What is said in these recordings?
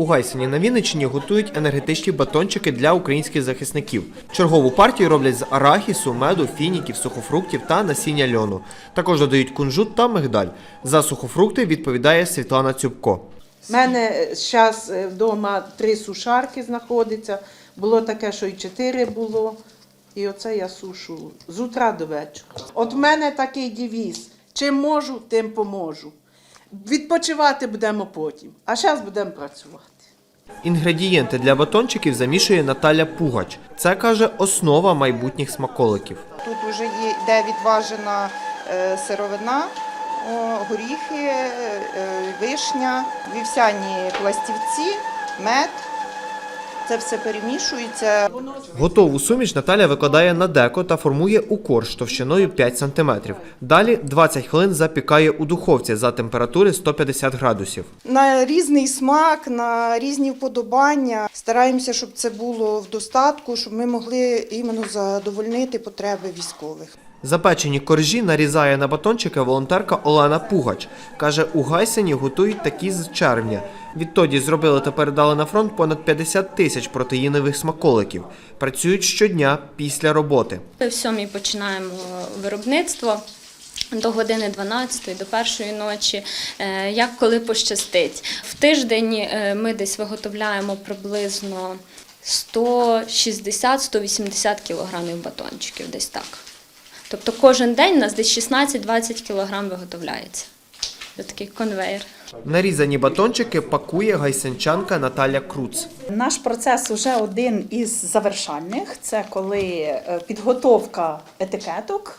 У Гайсені на Вінниччині готують енергетичні батончики для українських захисників. Чергову партію роблять з арахісу, меду, фініків, сухофруктів та насіння льону. Також додають кунжут та мигдаль. За сухофрукти відповідає Світлана Цюбко. У мене зараз вдома три сушарки знаходиться. Було таке, що і чотири було. І оце я сушу з утра до вечора. От в мене такий девіз. Чим можу, тим поможу. Відпочивати будемо потім, а зараз будемо працювати. Інгредієнти для батончиків замішує Наталя Пугач. Це каже основа майбутніх смаколиків. Тут вже є, йде відважена е, сировина, горіхи, е, вишня, вівсяні пластівці, мед. Це все перемішується. Готову суміш Наталя викладає на деко та формує у корж товщиною 5 см. Далі 20 хвилин запікає у духовці за температури 150 градусів. На різний смак, на різні вподобання. Стараємося, щоб це було в достатку, щоб ми могли іменно задовольнити потреби військових. Запечені коржі нарізає на батончики волонтерка Олена Пугач. Каже, у Гайсені готують такі з червня. Відтоді зробили та передали на фронт понад 50 тисяч протеїнових смаколиків. Працюють щодня після роботи. В сьомій починаємо виробництво. До години 12, до першої ночі, е, як коли пощастить. В тиждень е, ми десь виготовляємо приблизно 160-180 кілограмів батончиків, десь так. Тобто кожен день у нас десь 16-20 кілограм виготовляється. Це такий конвейер. Нарізані батончики пакує гайсенчанка Наталя Круц. Наш процес вже один із завершальних. Це коли е, підготовка етикеток,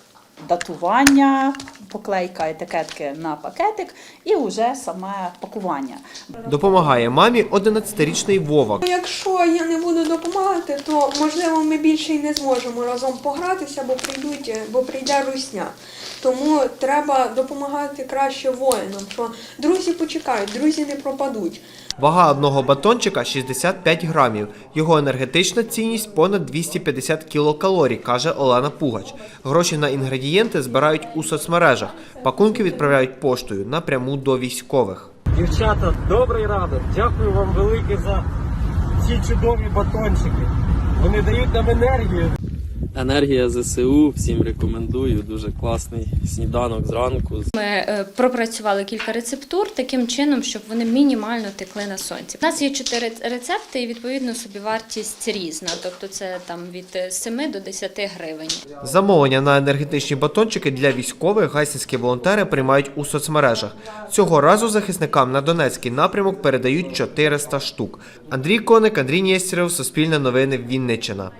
датування, поклейка етикетки на пакетик і вже саме пакування. Допомагає мамі 11-річний Вова. Якщо я не буду допомагати, то можливо ми більше й не зможемо разом погратися, бо прийдуть, бо прийде русня. Тому треба допомагати краще воїнам. Що друзі почекають, друзі не пропадуть. Вага одного батончика 65 грамів. Його енергетична цінність понад 250 кілокалорій, каже Олена Пугач. Гроші на інгредієнти збирають у соцмережах. Пакунки відправляють поштою напряму до військових. Дівчата, добрий ранок. Дякую вам велике за ці чудові батончики. Вони дають нам енергію. Енергія ЗСУ, всім рекомендую. Дуже класний сніданок зранку. Ми е, пропрацювали кілька рецептур таким чином, щоб вони мінімально текли на сонці. У нас є чотири рецепти, і відповідно собівартість різна. Тобто це там від е, 7 до 10 гривень. Замовлення на енергетичні батончики для військових гайсинські волонтери приймають у соцмережах. Цього разу захисникам на Донецький напрямок передають 400 штук. Андрій Коник, Андрій Нєстєров, Суспільне новини, Вінниччина.